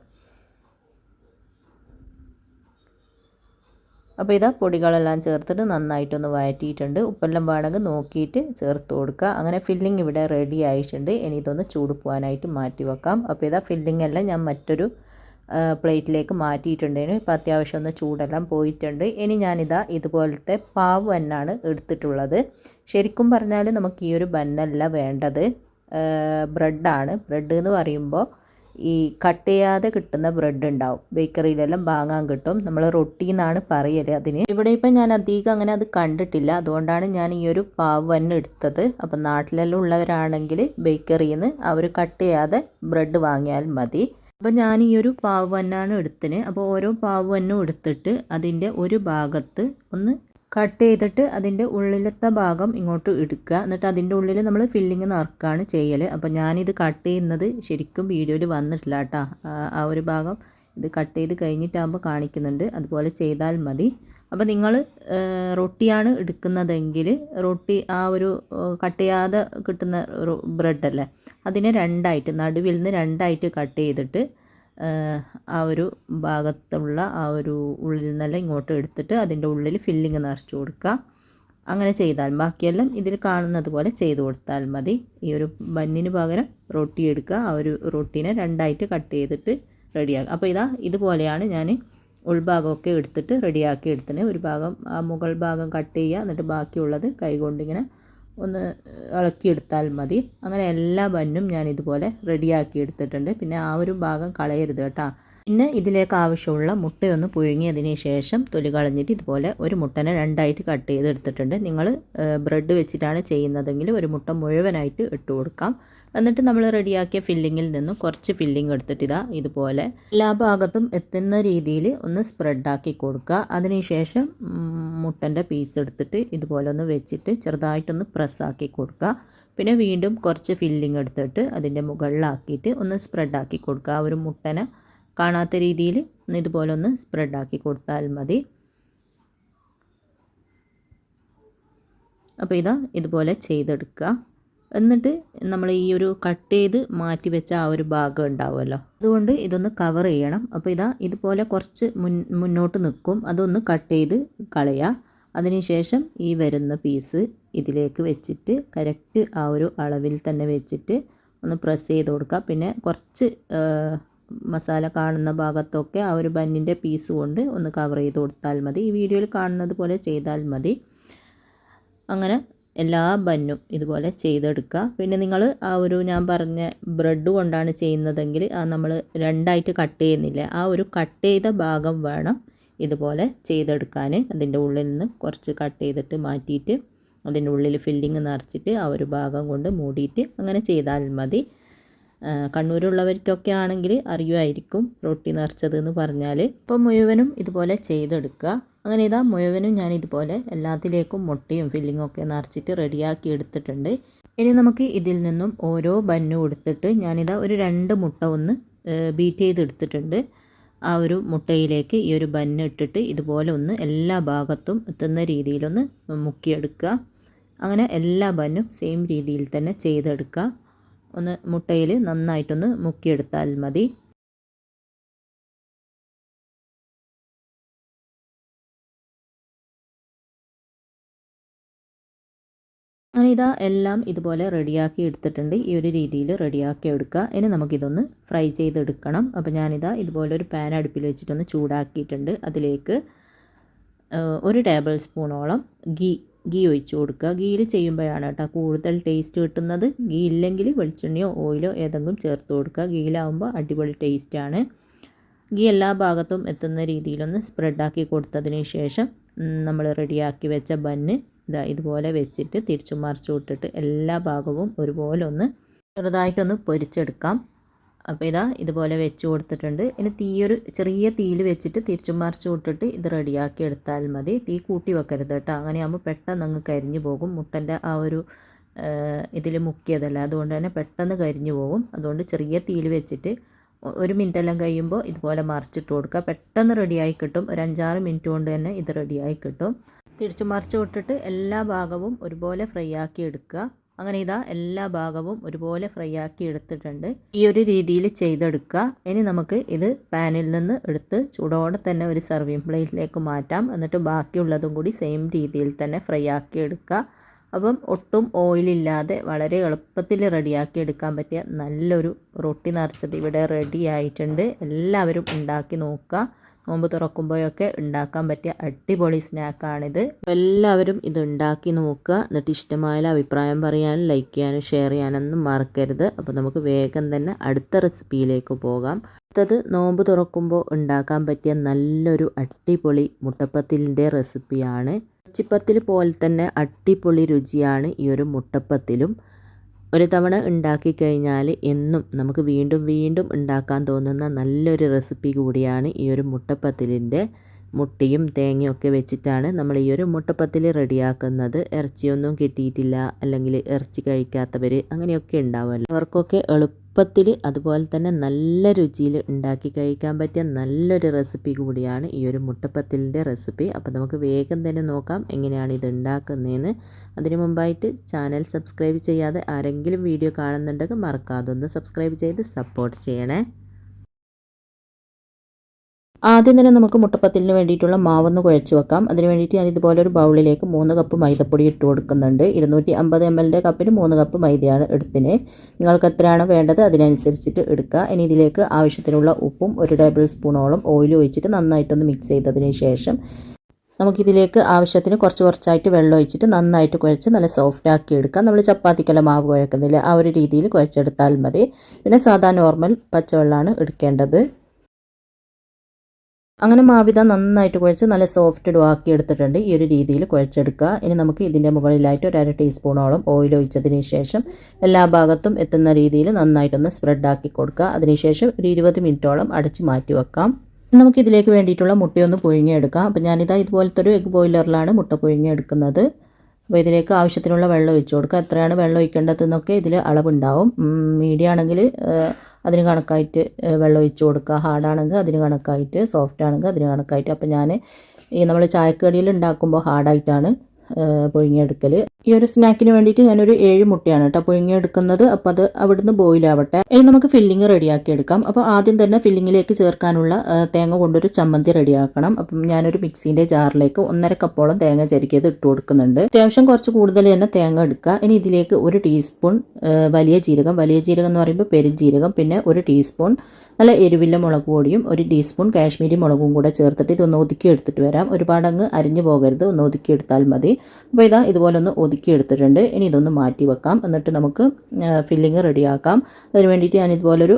അപ്പോൾ ഇതാ പൊടികളെല്ലാം ചേർത്തിട്ട് നന്നായിട്ടൊന്ന് വഴറ്റിയിട്ടുണ്ട്. ഉപ്പെല്ലാം വേണമെങ്കിൽ നോക്കിയിട്ട് ചേർത്ത് കൊടുക്കുക. അങ്ങനെ ഫില്ലിംഗ് ഇവിടെ റെഡി ആയിട്ടുണ്ട്. ഇനി ഇതൊന്ന് ചൂട് പോകാനായിട്ട് മാറ്റി വെക്കാം. അപ്പോൾ ഇതാ ഫില്ലിംഗ് എല്ലാം ഞാൻ മറ്റൊരു പ്ലേറ്റിലേക്ക് മാറ്റിയിട്ടുണ്ടേനു. ഇപ്പോൾ അത്യാവശ്യം ഒന്ന് ചൂടെല്ലാം പോയിട്ടുണ്ട്. ഇനി ഞാനിതാ ഇതുപോലത്തെ പാവ് ബന്നാണ് എടുത്തിട്ടുള്ളത്. ശരിക്കും പറഞ്ഞാൽ നമുക്ക് ഈ ഒരു ബന്നല്ല വേണ്ടത്. ബ്രെഡാണ് ബ്രെഡ് എന്ന് പറയുമ്പോൾ ഈ കട്ട് ചെയ്യാതെ കിട്ടുന്ന ബ്രെഡ് ഉണ്ടാവും. ബേക്കറിയിലെല്ലാം വാങ്ങാൻ കിട്ടും. നമ്മൾ റൊട്ടി എന്നാണ് പറയൽ അതിന്. ഇവിടെ ഇപ്പം ഞാൻ അധികം അങ്ങനെ അത് കണ്ടിട്ടില്ല. അതുകൊണ്ടാണ് ഞാൻ ഈ ഒരു പാവ് തന്നെ എടുത്തത്. അപ്പം നാട്ടിലെല്ലാം ഉള്ളവരാണെങ്കിൽ ബേക്കറിയിൽ നിന്ന് അവർ കട്ട് ചെയ്യാതെ ബ്രെഡ് വാങ്ങിയാൽ മതി. അപ്പോൾ ഞാൻ ഈ ഒരു പാവ് വന്നാണ് എടുത്തിന് അപ്പോൾ ഓരോ പാവ് വന്നും എടുത്തിട്ട് അതിന്റെ ഒരു ഭാഗത്ത് ഒന്ന് കട്ട് ചെയ്തിട്ട് അതിന്റെ ഉള്ളിലത്തെ ഭാഗം ഇങ്ങോട്ട് എടുക്കുക എന്നിട്ട് അതിന്റെ ഉള്ളിൽ നമ്മൾ ഫില്ലിങ് നിറക്കുകയാണ് ചെയ്യൽ അപ്പോൾ ഞാനിത് കട്ട് ചെയ്യുന്നത് ശരിക്കും വീഡിയോയിൽ വന്നിട്ടില്ല കേട്ടോ. ആ ഒരു ഭാഗം ഇത് കട്ട് ചെയ്ത് കഴിഞ്ഞിട്ടാകുമ്പോൾ കാണിക്കുന്നുണ്ട്. അതുപോലെ ചെയ്താൽ മതി. അപ്പോൾ നിങ്ങൾ റൊട്ടിയാണ് എടുക്കുന്നതെങ്കിൽ റൊട്ടി ആ ഒരു കട്ട് ചെയ്യാതെ കിട്ടുന്ന ബ്രെഡല്ലേ അതിനെ രണ്ടായിട്ട് നടുവിൽ നിന്ന് രണ്ടായിട്ട് കട്ട് ചെയ്തിട്ട് ആ ഒരു ഭാഗത്തുള്ള ആ ഒരു ഉള്ളിൽ നിന്നെല്ലാം ഇങ്ങോട്ട് എടുത്തിട്ട് അതിന്റെ ഉള്ളിൽ ഫില്ലിങ് നിറച്ച് കൊടുക്കുക. അങ്ങനെ ചെയ്താൽ ബാക്കിയെല്ലാം ഇതിൽ കാണുന്നത് പോലെ ചെയ്ത് കൊടുത്താൽ മതി. ഈ ഒരു ബന്നിന് പകരം റൊട്ടി എടുക്കുക. ആ ഒരു റൊട്ടീനെ രണ്ടായിട്ട് കട്ട് ചെയ്തിട്ട് റെഡിയാക്കുക. അപ്പോൾ ഇതാ ഇതുപോലെയാണ് ഞാൻ ഉൾഭാഗമൊക്കെ എടുത്തിട്ട് റെഡിയാക്കി എടുത്തിന് ഒരു ഭാഗം ആ മുകൾ ഭാഗം കട്ട് ചെയ്യുക. എന്നിട്ട് ബാക്കിയുള്ളത് കൈകൊണ്ടിങ്ങനെ ഒന്ന് ഇളക്കിയെടുത്താൽ മതി. അങ്ങനെ എല്ലാ ബന്നും ഞാൻ ഇതുപോലെ റെഡിയാക്കി എടുത്തിട്ടുണ്ട്. പിന്നെ ആ ഒരു ഭാഗം കളയരുത് കേട്ടോ. പിന്നെ ഇതിലേക്ക് ആവശ്യമുള്ള മുട്ടയൊന്ന് പുഴുങ്ങിയതിന് ശേഷം തൊലി കളഞ്ഞിട്ട് ഇതുപോലെ ഒരു മുട്ടനെ രണ്ടായിട്ട് കട്ട് ചെയ്തെടുത്തിട്ടുണ്ട്. നിങ്ങൾ ബ്രെഡ് വെച്ചിട്ടാണ് ചെയ്യുന്നതെങ്കിൽ ഒരു മുട്ട മുഴുവനായിട്ട് ഇട്ട് കൊടുക്കാം. എന്നിട്ട് നമ്മൾ റെഡിയാക്കിയ ഫില്ലിങ്ങിൽ നിന്നും കുറച്ച് ഫില്ലിംഗ് എടുത്തിട്ട് ഇതാ ഇതുപോലെ എല്ലാ ഭാഗത്തും എത്തുന്ന രീതിയിൽ ഒന്ന് സ്പ്രെഡാക്കി കൊടുക്കുക. അതിനുശേഷം മുട്ടന്റെ പീസ് എടുത്തിട്ട് ഇതുപോലെ ഒന്ന് വെച്ചിട്ട് ചെറുതായിട്ടൊന്ന് പ്രസ്സാക്കി കൊടുക്കുക. പിന്നെ വീണ്ടും കുറച്ച് ഫില്ലിംഗ് എടുത്തിട്ട് അതിന്റെ മുകളിലാക്കിയിട്ട് ഒന്ന് സ്പ്രെഡാക്കി കൊടുക്കുക. ആ ഒരു മുട്ടനെ കാണാത്ത രീതിയിൽ ഒന്ന് ഇതുപോലെ ഒന്ന് സ്പ്രെഡാക്കി കൊടുത്താൽ മതി. അപ്പോൾ ഇതാ ഇതുപോലെ ചെയ്തെടുക്കുക. എന്നിട്ട് നമ്മൾ ഈ ഒരു കട്ട് ചെയ്ത് മാറ്റി വെച്ച ആ ഒരു ഭാഗം ഉണ്ടാവുമല്ലോ. അതുകൊണ്ട് ഇതൊന്ന് കവർ ചെയ്യണം. അപ്പോൾ ഇതാ ഇതുപോലെ കുറച്ച് മുൻ മുന്നോട്ട് നിൽക്കും. അതൊന്ന് കട്ട് ചെയ്ത് കളയുക. അതിനുശേഷം ഈ വരുന്ന പീസ് ഇതിലേക്ക് വെച്ചിട്ട് കറക്റ്റ് ആ ഒരു അളവിൽ തന്നെ വെച്ചിട്ട് ഒന്ന് പ്രസ് ചെയ്ത് കൊടുക്കുക. പിന്നെ കുറച്ച് മസാല കാണുന്ന ഭാഗത്തൊക്കെ ആ ഒരു ബന്നിന്റെ പീസ് കൊണ്ട് ഒന്ന് കവർ ചെയ്ത് കൊടുത്താൽ മതി. ഈ വീഡിയോയിൽ കാണുന്നത് പോലെ ചെയ്താൽ മതി. അങ്ങനെ എല്ലാ ബന്നും ഇതുപോലെ ചെയ്തെടുക്കുക. പിന്നെ നിങ്ങൾ ആ ഒരു ഞാൻ പറഞ്ഞ ബ്രെഡ് കൊണ്ടാണ് ചെയ്യുന്നതെങ്കിൽ ആ നമ്മൾ രണ്ടായിട്ട് കട്ട് ചെയ്യുന്നില്ല. ആ ഒരു കട്ട് ചെയ്ത ഭാഗം വേണം ഇതുപോലെ ചെയ്തെടുക്കാൻ. അതിന്റെ ഉള്ളിൽ നിന്ന് കുറച്ച് കട്ട് ചെയ്തിട്ട് മാറ്റിയിട്ട് അതിന്റെ ഉള്ളിൽ ഫില്ലിങ് നിറച്ചിട്ട് ആ ഒരു ഭാഗം കൊണ്ട് മൂടിയിട്ട് അങ്ങനെ ചെയ്താൽ മതി. കണ്ണൂരുള്ളവർക്കൊക്കെ ആണെങ്കിൽ അറിയുമായിരിക്കും റൊട്ടി നിറച്ചത് എന്ന് പറഞ്ഞാൽ ഇപ്പോൾ മുഴുവനും ഇതുപോലെ ചെയ്തെടുക്കുക. അങ്ങനെ ഇതാ മുഴുവനും ഞാൻ ഇതുപോലെ എല്ലാത്തിലേക്കും മുട്ടയും ഫില്ലിങ്ങും ഒക്കെ നിറച്ചിട്ട് റെഡിയാക്കി എടുത്തിട്ടുണ്ട്. ഇനി നമുക്ക് ഇതിൽ നിന്നും ഓരോ ബന്നു കൊടുത്തിട്ട് ഞാനിതാ ഒരു രണ്ട് മുട്ട ഒന്ന് ബീറ്റ് ചെയ്തെടുത്തിട്ടുണ്ട്. ആ ഒരു മുട്ടയിലേക്ക് ഈ ഒരു ബന്ന് ഇട്ടിട്ട് ഇതുപോലെ ഒന്ന് എല്ലാ ഭാഗത്തും എത്തുന്ന രീതിയിലൊന്ന് മുക്കിയെടുക്കുക. അങ്ങനെ എല്ലാ ബന്നും സെയിം രീതിയിൽ തന്നെ ചെയ്തെടുക്കുക. ഒന്ന് മുട്ടയിൽ നന്നായിട്ടൊന്ന് മുക്കിയെടുത്താൽ മതി. അങ്ങനെ ഇതാ എല്ലാം ഇതുപോലെ റെഡിയാക്കി എടുത്തിട്ടുണ്ട്. ഈ ഒരു രീതിയിൽ റെഡിയാക്കി എടുക്കുക. ഇനി നമുക്കിതൊന്ന് ഫ്രൈ ചെയ്തെടുക്കണം. അപ്പോൾ ഞാനിതാ ഇതുപോലെ ഒരു പാൻ അടുപ്പിൽ വെച്ചിട്ടൊന്ന് ചൂടാക്കിയിട്ടുണ്ട്. അതിലേക്ക് ഒരു ടേബിൾ സ്പൂണോളം ഗീ ഗീ ഒഴിച്ചു കൊടുക്കുക. ഗീയിൽ ചെയ്യുമ്പോഴാണ് കേട്ടോ കൂടുതൽ ടേസ്റ്റ് കിട്ടുന്നത്. ഗീ ഇല്ലെങ്കിൽ വെളിച്ചെണ്ണയോ ഓയിലോ ഏതെങ്കിലും ചേർത്ത് കൊടുക്കുക. ഗീയിലാവുമ്പോൾ അടിപൊളി ടേസ്റ്റാണ് ഗീ എല്ലാ ഭാഗത്തും എത്തുന്ന രീതിയിലൊന്ന് സ്പ്രെഡാക്കി കൊടുത്തതിന് ശേഷം നമ്മൾ റെഡിയാക്കി വെച്ച ബന്ന് ഇതാ ഇതുപോലെ വെച്ചിട്ട് തിരിച്ചു മറിച്ചു വിട്ടിട്ട് എല്ലാ ഭാഗവും ഒരുപോലെ ഒന്ന് ചെറുതായിട്ടൊന്ന് പൊരിച്ചെടുക്കാം. അപ്പോൾ ഇതാ ഇതുപോലെ വെച്ച് കൊടുത്തിട്ടുണ്ട്. ഇനി തീയൊരു ചെറിയ തീയിൽ വെച്ചിട്ട് തിരിച്ചു മറിച്ച് വിട്ടിട്ട് ഇത് റെഡിയാക്കി എടുത്താൽ മതി. തീ കൂട്ടി വെക്കരുത് കേട്ടോ. അങ്ങനെയാകുമ്പോൾ പെട്ടെന്ന് അങ്ങ് കരിഞ്ഞു പോകും. മുട്ടന്റെ ആ ഒരു ഇതിൽ മുക്കിയതല്ല. അതുകൊണ്ട് തന്നെ പെട്ടെന്ന് കരിഞ്ഞു പോകും. അതുകൊണ്ട് ചെറിയ തീയിൽ വെച്ചിട്ട് ഒരു മിനിറ്റ് എല്ലാം കഴിയുമ്പോൾ ഇതുപോലെ മറിച്ചിട്ട് കൊടുക്കുക. പെട്ടെന്ന് റെഡിയായി കിട്ടും. ഒരു അഞ്ചാറ് മിനിറ്റ് കൊണ്ട് തന്നെ ഇത് റെഡിയായി കിട്ടും. തിരിച്ചു മറിച്ച് വിട്ടിട്ട് എല്ലാ ഭാഗവും ഒരുപോലെ ഫ്രൈ ആക്കി എടുക്കുക. അങ്ങനെ ഇതാ എല്ലാ ഭാഗവും ഒരുപോലെ ഫ്രൈ ആക്കി എടുത്തിട്ടുണ്ട്. ഈ ഒരു രീതിയിൽ ചെയ്തെടുക്കുക. ഇനി നമുക്ക് ഇത് പാനിൽ നിന്ന് എടുത്ത് ചൂടോടെ തന്നെ ഒരു സർവിങ് പ്ലേറ്റിലേക്ക് മാറ്റാം. എന്നിട്ട് ബാക്കിയുള്ളതും കൂടി സെയിം രീതിയിൽ തന്നെ ഫ്രൈ ആക്കി എടുക്കുക. അപ്പം ഒട്ടും ഓയിലില്ലാതെ വളരെ എളുപ്പത്തിൽ റെഡിയാക്കി എടുക്കാൻ പറ്റിയ നല്ലൊരു റൊട്ടി നിറച്ചത് ഇവിടെ റെഡി ആയിട്ടുണ്ട്. എല്ലാവരും ഉണ്ടാക്കി നോക്കുക. നോമ്പ് തുറക്കുമ്പോഴൊക്കെ ഉണ്ടാക്കാൻ പറ്റിയ അടിപൊളി സ്നാക്കാണിത്. എല്ലാവരും ഇത് ഉണ്ടാക്കി നോക്കുക. എന്നിട്ട് ഇഷ്ടമായ അഭിപ്രായം പറയാനും ലൈക്ക് ചെയ്യാനും ഷെയർ ചെയ്യാനൊന്നും മറക്കരുത്. അപ്പോൾ നമുക്ക് വേഗം തന്നെ അടുത്ത റെസിപ്പിയിലേക്ക് പോകാം. അടുത്തത് നോമ്പ് തുറക്കുമ്പോൾ ഉണ്ടാക്കാൻ പറ്റിയ നല്ലൊരു അടിപൊളി മുട്ടപ്പത്തിലിന്റെ റെസിപ്പിയാണ് ചിപ്പത്തിൽ പോലെ തന്നെ അടിപൊളി രുചിയാണ് ഈ ഒരു മുട്ടപ്പത്തിലും. ഒരു തവണ ഉണ്ടാക്കി കഴിഞ്ഞാൽ എന്നും നമുക്ക് വീണ്ടും വീണ്ടും ഉണ്ടാക്കാൻ തോന്നുന്ന നല്ലൊരു റെസിപ്പി കൂടിയാണ് ഈ ഒരു മുട്ടപ്പത്തിലിന്റെ മുട്ടിയും തേങ്ങയും ഒക്കെ വെച്ചിട്ടാണ് നമ്മൾ ഈ ഒരു മുട്ടപ്പത്തിൽ റെഡിയാക്കുന്നത്. ഇറച്ചിയൊന്നും കിട്ടിയിട്ടില്ല അല്ലെങ്കിൽ ഇറച്ചി കഴിക്കാത്തവർ അങ്ങനെയൊക്കെ ഉണ്ടാവുമല്ലോ. അവർക്കൊക്കെ എളുപ്പത്തിൽ അതുപോലെ തന്നെ നല്ല രുചിയിൽ ഉണ്ടാക്കി കഴിക്കാൻ പറ്റിയ നല്ലൊരു റെസിപ്പി കൂടിയാണ് ഈ ഒരു മുട്ടപ്പത്തിലിന്റെ റെസിപ്പി അപ്പോൾ നമുക്ക് വേഗം തന്നെ നോക്കാം എങ്ങനെയാണ് ഇത് ഉണ്ടാക്കുന്നതെന്ന് അതിനു മുമ്പായിട്ട് ചാനൽ സബ്സ്ക്രൈബ് ചെയ്യാതെ ആരെങ്കിലും വീഡിയോ കാണുന്നുണ്ടെങ്കിൽ മറക്കാതെ ഒന്ന് സബ്സ്ക്രൈബ് ചെയ്ത് സപ്പോർട്ട് ചെയ്യണേ. ആദ്യം തന്നെ നമുക്ക് മുട്ടപ്പത്തിലിന് വേണ്ടിയിട്ടുള്ള മാവൊന്ന് കുഴച്ച് വെക്കാം. അതിന് വേണ്ടിയിട്ട് ഞാൻ ഇതുപോലെ ഒരു ബൗളിലേക്ക് മൂന്ന് കപ്പ് മൈദപ്പൊടി ഇട്ട് കൊടുക്കുന്നുണ്ട്. ഇരുന്നൂറ്റി അമ്പത് എം എല്ലിന്റെ കപ്പിന് മൂന്ന് കപ്പ് മൈദയാണ് എടുത്തിന്. നിങ്ങൾക്ക് എത്രയാണ് വേണ്ടത് അതിനനുസരിച്ചിട്ട് എടുക്കുക. ഇനി ഇതിലേക്ക് ആവശ്യത്തിനുള്ള ഉപ്പും ഒരു ടേബിൾ സ്പൂണോളം ഓയിൽ ഒഴിച്ചിട്ട് നന്നായിട്ടൊന്ന് മിക്സ് ചെയ്തതിന് ശേഷം നമുക്കിതിലേക്ക് ആവശ്യത്തിന് കുറച്ച് കുറച്ചായിട്ട് വെള്ളം ഒഴിച്ചിട്ട് നന്നായിട്ട് കുഴച്ച് നല്ല സോഫ്റ്റ് ആക്കി എടുക്കാം. നമ്മൾ ചപ്പാത്തിക്കെല്ലാം മാവ് കുഴക്കുന്നില്ല? ആ ഒരു രീതിയിൽ കുഴച്ചെടുത്താൽ മതി. പിന്നെ സാധാ നോർമൽ പച്ചവെള്ളമാണ് എടുക്കേണ്ടത്. അങ്ങനെ മാവിത നന്നായിട്ട് കുഴച്ച് നല്ല സോഫ്റ്റ് ഡോ ആക്കി എടുത്തിട്ടുണ്ട് ഈ ഒരു രീതിയിൽ കുഴച്ചെടുക്കുക. ഇനി നമുക്ക് ഇതിന്റെ മുകളിലായിട്ട് ഒരു അര ടീസ്പൂണോളം ഓയിൽ ഒഴിച്ചതിന് ശേഷം എല്ലാ ഭാഗത്തും എത്തുന്ന രീതിയിൽ നന്നായിട്ടൊന്ന് സ്പ്രെഡ് ആക്കി കൊടുക്കുക. അതിനുശേഷം ഒരു ഇരുപത് മിനിറ്റോളം അടച്ച് മാറ്റി വെക്കാം. നമുക്ക് ഇതിലേക്ക് വേണ്ടിയിട്ടുള്ള മുട്ടയൊന്ന് പുഴുങ്ങിയെടുക്കാം. അപ്പോൾ ഞാനിതാ ഇതുപോലത്തെ ഒരു എഗ് ബോയിലറിലാണ് മുട്ട പുഴുങ്ങിയെടുക്കുന്നത്. അപ്പോൾ ഇതിലേക്ക് ആവശ്യത്തിനുള്ള വെള്ളം ഒഴിച്ചു കൊടുക്കുക. എത്രയാണ് വെള്ളം ഒഴിക്കേണ്ടതെന്നൊക്കെ ഇതിൽ അളവുണ്ടാവും. മീഡിയം ആണെങ്കിൽ അതിന് കണക്കായിട്ട് വെള്ളം ഒഴിച്ചു കൊടുക്കുക. ഹാർഡാണെങ്കിൽ അതിന് കണക്കായിട്ട് സോഫ്റ്റ് ആണെങ്കിൽ അതിന് കണക്കായിട്ട്. അപ്പോൾ ഞാൻ ഈ നമ്മൾ ചായക്കടിയിൽ ഉണ്ടാക്കുമ്പോൾ ഹാർഡായിട്ടാണ് പുഴുങ്ങിയെടുക്കൽ ഈ ഒരു സ്നാക്കിന് വേണ്ടിയിട്ട് ഞാനൊരു ഏഴ് മുട്ടയാണ് കേട്ടോ പുഴുങ്ങിയെടുക്കുന്നത്. അപ്പോൾ അത് അവിടുന്ന് ബോയിലാവട്ടെ ഇനി നമുക്ക് ഫില്ലിങ് റെഡിയാക്കി എടുക്കാം. അപ്പോൾ ആദ്യം തന്നെ ഫില്ലിങ്ങിലേക്ക് ചേർക്കാനുള്ള തേങ്ങ കൊണ്ടൊരു ചമ്മന്തി റെഡിയാക്കണം അപ്പം ഞാനൊരു മിക്സിന്റെ ജാറിലേക്ക് ഒന്നര കപ്പോളം തേങ്ങ ചരിക്കിയത് ഇട്ട് കൊടുക്കുന്നുണ്ട്. അത്യാവശ്യം കുറച്ച് കൂടുതൽ തന്നെ തേങ്ങ എടുക്കുക. ഇനി ഇതിലേക്ക് ഒരു ടീസ്പൂൺ വലിയ ജീരകം. വലിയ ജീരകം എന്ന് പറയുമ്പോൾ പെരുംജീരകം പിന്നെ ഒരു ടീസ്പൂൺ നല്ല എരിവില്ല മുളക് പൊടിയും ഒരു ടീസ്പൂൺ കാശ്മീരി മുളകും കൂടെ ചേർത്തിട്ട് ഇതൊന്ന് ഒതുക്കി എടുത്തിട്ട് വരാം. ഒരുപാടങ്ങ് അരിഞ്ഞു പോകരുത്. ഒന്ന് ഒതുക്കി എടുത്താൽ മതി. അപ്പോൾ ഇതാ ഇതുപോലെ ഒന്ന് ഒതുക്കി എടുത്തിട്ടുണ്ട് ഇനി ഇതൊന്ന് മാറ്റി വെക്കാം. എന്നിട്ട് നമുക്ക് ഫില്ലിങ് റെഡിയാക്കാം. അതിന് വേണ്ടിയിട്ട് ഞാൻ ഇതുപോലൊരു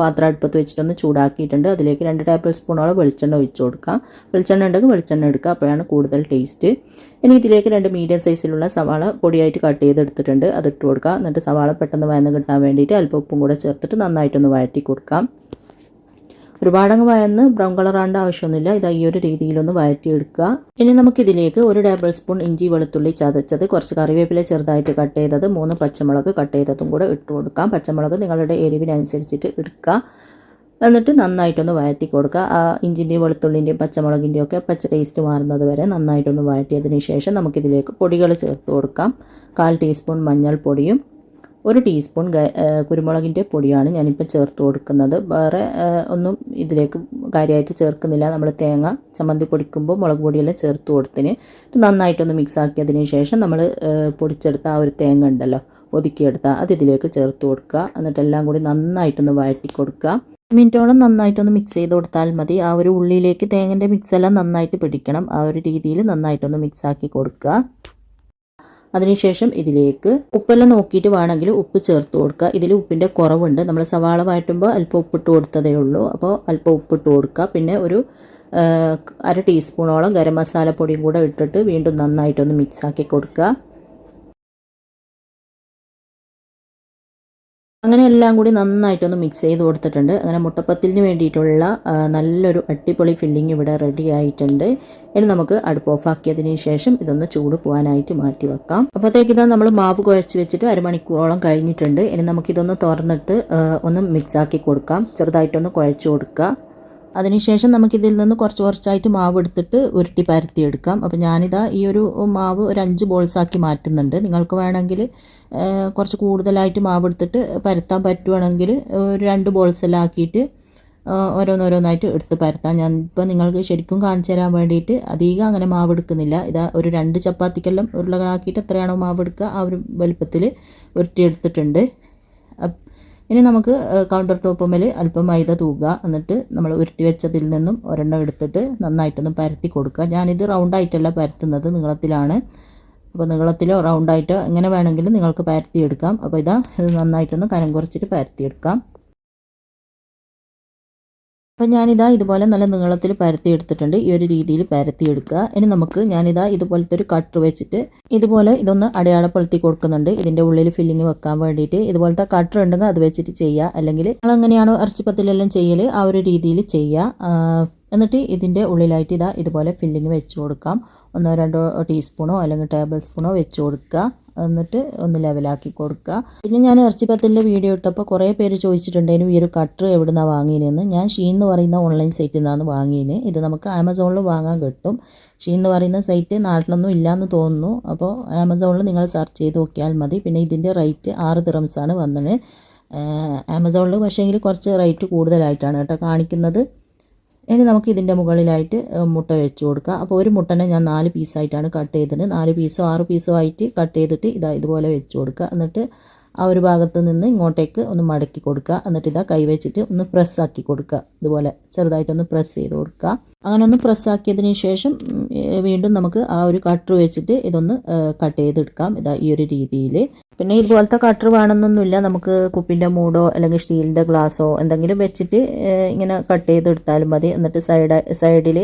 പാത്രം അടുപ്പത്ത് വെച്ചിട്ടൊന്ന് ചൂടാക്കിയിട്ടുണ്ട്. അതിലേക്ക് രണ്ട് ടേബിൾ സ്പൂണോളം വെളിച്ചെണ്ണ ഒഴിച്ചു കൊടുക്കാം. വെളിച്ചെണ്ണ ഉണ്ടെങ്കിൽ വെളിച്ചെണ്ണ എടുക്കുക. അപ്പോഴാണ് കൂടുതൽ ടേസ്റ്റ് ഇനി ഇതിലേക്ക് രണ്ട് മീഡിയം സൈസിലുള്ള സവാള പൊടിയായിട്ട് കട്ട് ചെയ്തെടുത്തിട്ടുണ്ട്. അത് ഇട്ട് കൊടുക്കുക. എന്നിട്ട് സവാള പെട്ടെന്ന് വയന്ന് കിട്ടാൻ വേണ്ടിയിട്ട് അല്പം ഉപ്പും കൂടെ ചേർത്തിട്ട് നന്നായിട്ടൊന്ന് വഴറ്റി കൊടുക്കാം. ഒരുപാടങ്ങ് വയന്ന് ബ്രൗൺ കളർ ആണ്ട് ആവശ്യമൊന്നുമില്ല. ഇത് ഈ ഒരു രീതിയിലൊന്ന് വഴറ്റിയെടുക്കുക ഇനി നമുക്കിതിലേക്ക് ഒരു ടേബിൾ സ്പൂൺ ഇഞ്ചി വെളുത്തുള്ളി ചതച്ചത് കുറച്ച് കറിവേപ്പില ചെറുതായിട്ട് കട്ട് ചെയ്തത് മൂന്ന് പച്ചമുളക് കട്ട് ചെയ്തതും കൂടെ ഇട്ട് കൊടുക്കാം. പച്ചമുളക് നിങ്ങളുടെ എരിവിനനുസരിച്ചിട്ട് എടുക്കുക എന്നിട്ട് നന്നായിട്ടൊന്ന് വഴറ്റി കൊടുക്കുക. ആ ഇഞ്ചിന്റെയും വെളുത്തുള്ളിന്റെയും പച്ചമുളകിന്റെയും ഒക്കെ പച്ച ടേസ്റ്റ് മാറുന്നത് വരെ നന്നായിട്ടൊന്ന് വഴറ്റിയതിന് ശേഷം നമുക്കിതിലേക്ക് പൊടികൾ ചേർത്ത് കൊടുക്കാം. കാൽ ടീസ്പൂൺ മഞ്ഞൾപ്പൊടിയും ഒരു ടീസ്പൂൺ കുരുമുളകിന്റെ പൊടിയാണ് ഞാനിപ്പോൾ ചേർത്ത് കൊടുക്കുന്നത്. വേറെ ഒന്നും ഇതിലേക്ക് കാര്യമായിട്ട് ചേർക്കുന്നില്ല. നമ്മൾ തേങ്ങ ചമ്മന്തി പൊടിക്കുമ്പോൾ മുളക് പൊടിയെല്ലാം ചേർത്ത് കൊടുത്തിന്. നന്നായിട്ടൊന്ന് മിക്സ് ആക്കിയതിന് ശേഷം നമ്മൾ പൊടിച്ചെടുത്ത ആ ഒരു തേങ്ങ ഉണ്ടല്ലോ ഒതുക്കിയെടുത്ത അത് ഇതിലേക്ക് ചേർത്ത് കൊടുക്കുക. എന്നിട്ട് എല്ലാം കൂടി നന്നായിട്ടൊന്ന് വഴറ്റി കൊടുക്കുക. മിനിറ്റോളം നന്നായിട്ടൊന്ന് മിക്സ് ചെയ്ത് കൊടുത്താൽ മതി. ആ ഒരു ഉള്ളിയിലേക്ക് തേങ്ങന്റെ മിക്സ് എല്ലാം നന്നായിട്ട് പിടിക്കണം. ആ ഒരു രീതിയിൽ നന്നായിട്ടൊന്ന് മിക്സ് ആക്കി കൊടുക്കുക. അതിനുശേഷം ഇതിലേക്ക് ഉപ്പെല്ലാം നോക്കിയിട്ട് വേണമെങ്കിൽ ഉപ്പ് ചേർത്ത് കൊടുക്കുക. ഇതിൽ ഉപ്പിന്റെ കുറവുണ്ട്. നമ്മൾ സവാള വഴറ്റുമ്പോൾ അല്പം ഉപ്പിട്ട് കൊടുത്തതേ ഉള്ളൂ. അപ്പോൾ അല്പം ഉപ്പിട്ട് കൊടുക്കുക. പിന്നെ ഒരു അര ടീസ്പൂണോളം ഗരം മസാല പൊടിയും കൂടെ ഇട്ടിട്ട് വീണ്ടും നന്നായിട്ടൊന്ന് മിക്സ് ആക്കി കൊടുക്കുക. അങ്ങനെ എല്ലാം കൂടി നന്നായിട്ടൊന്ന് മിക്സ് ചെയ്ത് കൊടുത്തിട്ടുണ്ട്. അങ്ങനെ മുട്ടപ്പത്തിലിന് വേണ്ടിയിട്ടുള്ള നല്ലൊരു അടിപൊളി ഫില്ലിംഗ് ഇവിടെ റെഡി ആയിട്ടുണ്ട്. ഇനി നമുക്ക് അടുപ്പ് ഓഫാക്കിയതിന് ശേഷം ഇതൊന്ന് ചൂട് പോകാനായിട്ട് മാറ്റി വെക്കാം. അപ്പോഴത്തേക്ക് ഇതാ നമ്മൾ മാവ് കുഴച്ച് വെച്ചിട്ട് അരമണിക്കൂറോളം കഴിഞ്ഞിട്ടുണ്ട്. ഇനി നമുക്കിതൊന്ന് തുറന്നിട്ട് ഒന്ന് മിക്സ് ആക്കി കൊടുക്കാം. ചെറുതായിട്ടൊന്ന് കുഴച്ച് കൊടുക്കുക. അതിനുശേഷം നമുക്കിതിൽ നിന്ന് കുറച്ച് കുറച്ചായിട്ട് മാവ് എടുത്തിട്ട് ഉരുട്ടി പരത്തിയെടുക്കാം. അപ്പോൾ ഞാനിതാ ഈ ഒരു മാവ് ഒരു അഞ്ച് ബോൾസാക്കി മാറ്റുന്നുണ്ട്. നിങ്ങൾക്ക് വേണമെങ്കിൽ കുറച്ച് കൂടുതലായിട്ട് മാവെടുത്തിട്ട് പരത്താൻ പറ്റുവാണെങ്കിൽ ഒരു രണ്ട് ബോൾസെല്ലാം ആക്കിയിട്ട് ഓരോന്നോരോന്നായിട്ട് എടുത്ത് പരത്താം. ഞാൻ ഇപ്പോൾ നിങ്ങൾക്ക് ശരിക്കും കാണിച്ചു തരാൻ വേണ്ടിയിട്ട് അധികം അങ്ങനെ മാവ് എടുക്കുന്നില്ല. ഇതാ ഒരു രണ്ട് ചപ്പാത്തിക്കെല്ലാം ഉരുളകളാക്കിയിട്ട് എത്രയാണോ മാവ് എടുക്കുക ആ ഒരു വലുപ്പത്തിൽ ഉരുട്ടിയെടുത്തിട്ടുണ്ട് ഇനി നമുക്ക് കൗണ്ടർ ടോപ്പ് മേൽ അല്പം മൈദ തൂക എന്നിട്ട് നമ്മൾ ഉരുട്ടി വെച്ചതിൽ നിന്നും ഒരെണ്ണം എടുത്തിട്ട് നന്നായിട്ടൊന്ന് പരത്തി കൊടുക്കുക. ഞാനിത് റൗണ്ടായിട്ടല്ല പരത്തുന്നത് നീളത്തിലാണ്. അപ്പോൾ നീളത്തിലോ റൗണ്ടായിട്ടോ എങ്ങനെ വേണമെങ്കിലും നിങ്ങൾക്ക് പരത്തിയെടുക്കാം. അപ്പോൾ ഇതാ ഇത് നന്നായിട്ടൊന്ന് കനം കുറച്ചിട്ട് പരത്തിയെടുക്കാം. അപ്പം ഞാനിതാ ഇതുപോലെ നല്ല നീളത്തിൽ പരത്തി എടുത്തിട്ടുണ്ട് ഈ ഒരു രീതിയിൽ പരത്തി എടുക്കുക ഇനി നമുക്ക് ഞാനിതാ ഇതുപോലത്തെ ഒരു കട്ടർ വെച്ചിട്ട് ഇതുപോലെ ഇതൊന്ന് അടയാളപ്പെടുത്തി കൊടുക്കുന്നുണ്ട്. ഇതിന്റെ ഉള്ളിൽ ഫില്ലിങ് വെക്കാൻ വേണ്ടിയിട്ട്. ഇതുപോലത്തെ കട്ടർ ഉണ്ടെങ്കിൽ അത് വെച്ചിട്ട് ചെയ്യുക അല്ലെങ്കിൽ നിങ്ങൾ എങ്ങനെയാണോ ഇറച്ചിപ്പത്തിലെല്ലാം ചെയ്യൽ ആ ഒരു രീതിയിൽ ചെയ്യുക എന്നിട്ട് ഇതിന്റെ ഉള്ളിലായിട്ട് ഇതാ ഇതുപോലെ ഫില്ലിങ് വെച്ച് കൊടുക്കാം. ഒന്നോ രണ്ടോ ടീസ്പൂണോ അല്ലെങ്കിൽ ടേബിൾ സ്പൂണോ വെച്ച് കൊടുക്കുക. എന്നിട്ട് ഒന്ന് ലെവലാക്കി കൊടുക്കുക. പിന്നെ ഞാൻ ഇറച്ചിപ്പത്തിന്റെ വീഡിയോ ഇട്ടപ്പോൾ കുറേ പേര് ചോദിച്ചിട്ടുണ്ടായിരുന്നു ഈ ഒരു കട്ടർ എവിടെ നിന്നാണ് വാങ്ങിയതെന്ന് ഞാൻ ഷീൻ എന്ന് പറയുന്ന ഓൺലൈൻ സൈറ്റിൽ നിന്നാണ് വാങ്ങിയത് ഇത് നമുക്ക് ആമസോണിൽ വാങ്ങാൻ കിട്ടും. ഷീൻ എന്ന് പറയുന്ന സൈറ്റ് നാട്ടിലൊന്നും ഇല്ലയെന്ന് തോന്നുന്നു. അപ്പോൾ ആമസോണിൽ നിങ്ങൾ സെർച്ച് ചെയ്ത് നോക്കിയാൽ മതി. പിന്നെ ഇതിന്റെ റേറ്റ് ആറ് തിറംസാണ് വന്നത്. ആമസോണിൽ പക്ഷേങ്കിൽ കുറച്ച് റേറ്റ് കൂടുതലായിട്ടാണ് കേട്ടോ കാണിക്കുന്നത്. ഇനി നമുക്ക് ഇതിന്റെ മുകളിലായിട്ട് മുട്ട വെച്ച് കൊടുക്കുക അപ്പോൾ ഒരു മുട്ടനെ ഞാൻ നാല് പീസായിട്ടാണ് കട്ട് ചെയ്തത്. നാല് പീസോ ആറ് പീസോ ആയിട്ട് കട്ട് ചെയ്തിട്ട് ഇതാ ഇതുപോലെ വെച്ച് കൊടുക്കുക. എന്നിട്ട് ആ ഒരു ഭാഗത്ത് നിന്ന് ഇങ്ങോട്ടേക്ക് ഒന്ന് മടക്കി കൊടുക്കുക. എന്നിട്ട് ഇതാ കൈ വെച്ചിട്ട് ഒന്ന് പ്രസ്സാക്കി കൊടുക്കുക. ഇതുപോലെ ചെറുതായിട്ടൊന്ന് പ്രസ് ചെയ്ത് കൊടുക്കുക. അങ്ങനെ ഒന്ന് പ്രസ്സാക്കിയതിന് ശേഷം വീണ്ടും നമുക്ക് ആ ഒരു കട്ടർ വെച്ചിട്ട് ഇതൊന്ന് കട്ട് ചെയ്തെടുക്കാം. ഇതാ ഈ ഒരു രീതിയിൽ പിന്നെ ഇതുപോലത്തെ കട്ടർ വേണമെന്നൊന്നുമില്ല. നമുക്ക് കുപ്പിന്റെ മൂടോ അല്ലെങ്കിൽ സ്റ്റീലിന്റെ ഗ്ലാസ്സോ എന്തെങ്കിലും വെച്ചിട്ട് ഇങ്ങനെ കട്ട് ചെയ്തെടുത്താലും മതി. എന്നിട്ട് സൈഡ് സൈഡിൽ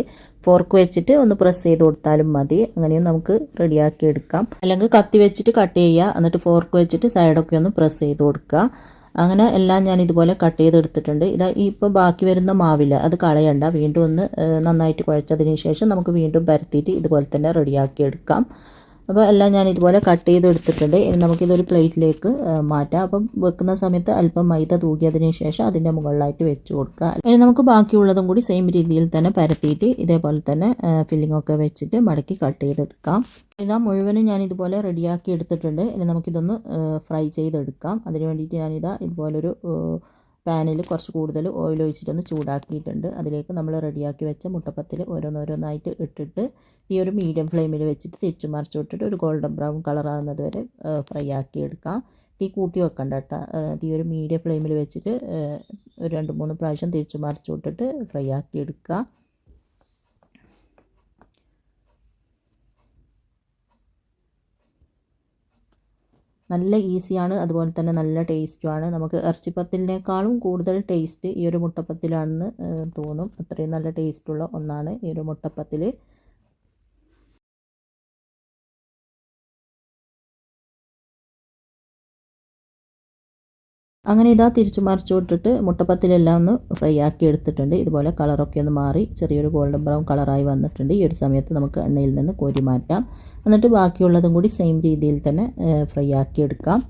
ഫോർക്ക് വെച്ചിട്ട് ഒന്ന് പ്രസ് ചെയ്ത് കൊടുത്താലും മതി. അങ്ങനെയും നമുക്ക് റെഡിയാക്കി എടുക്കാം. അല്ലെങ്കിൽ കത്തി വെച്ചിട്ട് കട്ട് ചെയ്യുക. എന്നിട്ട് ഫോർക്ക് വെച്ചിട്ട് സൈഡൊക്കെ ഒന്ന് പ്രസ് ചെയ്ത് കൊടുക്കുക. അങ്ങനെ എല്ലാം ഞാൻ ഇതുപോലെ കട്ട് ചെയ്തെടുത്തിട്ടുണ്ട് ഇതാ ഇപ്പോൾ ബാക്കി വരുന്ന മാവില്ല. അത് കളയണ്ട. വീണ്ടും ഒന്ന് നന്നായിട്ട് കുഴച്ചതിന് ശേഷം നമുക്ക് വീണ്ടും പരത്തിയിട്ട് ഇതുപോലെ തന്നെ റെഡിയാക്കി എടുക്കാം. അപ്പോൾ എല്ലാം ഞാൻ ഇതുപോലെ കട്ട് ചെയ്ത് എടുത്തിട്ടുണ്ട്. ഇനി നമുക്കിതൊരു പ്ലേറ്റിലേക്ക് മാറ്റാം. അപ്പം വെക്കുന്ന സമയത്ത് അല്പം മൈദ തൂകിയതിന് ശേഷം അതിന്റെ മുകളിലായിട്ട് വെച്ച് കൊടുക്കുക. ഇനി നമുക്ക് ബാക്കിയുള്ളതും കൂടി സെയിം രീതിയിൽ തന്നെ പരത്തിയിട്ട് ഇതേപോലെ തന്നെ ഫില്ലിംഗ് ഒക്കെ വെച്ചിട്ട് മടക്കി കട്ട് ചെയ്തെടുക്കാം ഇതാ മുഴുവനും ഞാൻ ഇതുപോലെ റെഡിയാക്കി എടുത്തിട്ടുണ്ട്. ഇനി നമുക്കിതൊന്ന് ഫ്രൈ ചെയ്തെടുക്കാം. അതിന് വേണ്ടിയിട്ട് ഞാനിതാ ഇതുപോലൊരു പാനിൽ കുറച്ച് കൂടുതൽ ഓയിൽ ഒഴിച്ചിട്ടൊന്ന് ചൂടാക്കിയിട്ടുണ്ട്. അതിലേക്ക് നമ്മൾ റെഡിയാക്കി വെച്ച മുട്ടപ്പത്തിൽ ഓരോന്നോരോന്നായിട്ട് ഇട്ടിട്ട് ഈ ഒരു മീഡിയം ഫ്ലെയിമിൽ വെച്ചിട്ട് തിരിച്ചു മറിച്ചു വിട്ടിട്ട് ഒരു ഗോൾഡൻ ബ്രൗൺ കളറാകുന്നത് വരെ ഫ്രൈ ആക്കി എടുക്കാം. തീ കൂട്ടി വെക്കണ്ട കേട്ടോ. തീ ഒരു മീഡിയം ഫ്ലെയിമിൽ വെച്ചിട്ട് ഒരു രണ്ട് മൂന്ന് പ്രാവശ്യം തിരിച്ചു മറിച്ചു വിട്ടിട്ട് ഫ്രൈ ആക്കി എടുക്കുക. നല്ല ഈസിയാണ് അതുപോലെ തന്നെ നല്ല ടേസ്റ്റുമാണ്. നമുക്ക് ഇറച്ചിപ്പത്തിലിനേക്കാളും കൂടുതൽ ടേസ്റ്റ് ഈ ഒരു മുട്ടപ്പത്തിലാണെന്ന് തോന്നും. അത്രയും നല്ല ടേസ്റ്റുള്ള ഒന്നാണ് ഈ ഒരു മുട്ടപ്പത്തിൽ അങ്ങനെ ഇതാ തിരിച്ചു മറിച്ചു വിട്ടിട്ട് മുട്ടപ്പത്തിലെല്ലാം ഒന്ന് ഫ്രൈ ആക്കി എടുത്തിട്ടുണ്ട്. ഇതുപോലെ കളറൊക്കെ ഒന്ന് മാറി ചെറിയൊരു ഗോൾഡൻ ബ്രൗൺ കളറായി വന്നിട്ടുണ്ട്. ഈ ഒരു സമയത്ത് നമുക്ക് എണ്ണയിൽ നിന്ന് കോരി മാറ്റാം. എന്നിട്ട് ബാക്കിയുള്ളതും കൂടി സെയിം രീതിയിൽ തന്നെ ഫ്രൈ ആക്കി എടുക്കാം.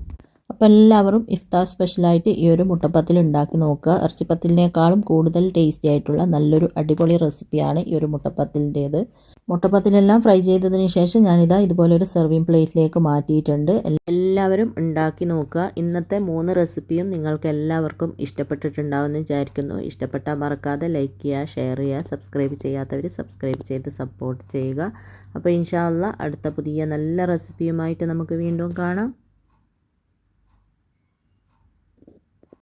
അപ്പോൾ എല്ലാവരും ഇഫ്താർ സ്പെഷ്യലായിട്ട് ഈ ഒരു മുട്ടപ്പത്തിൽ ഉണ്ടാക്കി നോക്കുക. ഇറച്ചിപ്പത്തിലിനേക്കാളും കൂടുതൽ ടേസ്റ്റി ആയിട്ടുള്ള നല്ലൊരു അടിപൊളി റെസിപ്പിയാണ് ഈ ഒരു മുട്ടപ്പത്തിന്റേത്. മുട്ടപ്പത്തിലെല്ലാം ഫ്രൈ ചെയ്തതിന് ശേഷം ഞാനിതാ ഇതുപോലൊരു സെർവിങ് പ്ലേറ്റിലേക്ക് മാറ്റിയിട്ടുണ്ട്. എല്ലാവരും ഉണ്ടാക്കി നോക്കുക. ഇന്നത്തെ മൂന്ന് റെസിപ്പിയും നിങ്ങൾക്ക് എല്ലാവർക്കും ഇഷ്ടപ്പെട്ടിട്ടുണ്ടാവുമെന്ന് വിചാരിക്കുന്നു. ഇഷ്ടപ്പെട്ടാൽ മറക്കാതെ ലൈക്ക് ചെയ്യുക ഷെയർ ചെയ്യുക സബ്സ്ക്രൈബ് ചെയ്യാത്തവർ സബ്സ്ക്രൈബ് ചെയ്ത് സപ്പോർട്ട് ചെയ്യുക. അപ്പോൾ ഇൻഷാല്ല അടുത്ത പുതിയ നല്ല റെസിപ്പിയുമായിട്ട് നമുക്ക് വീണ്ടും കാണാം.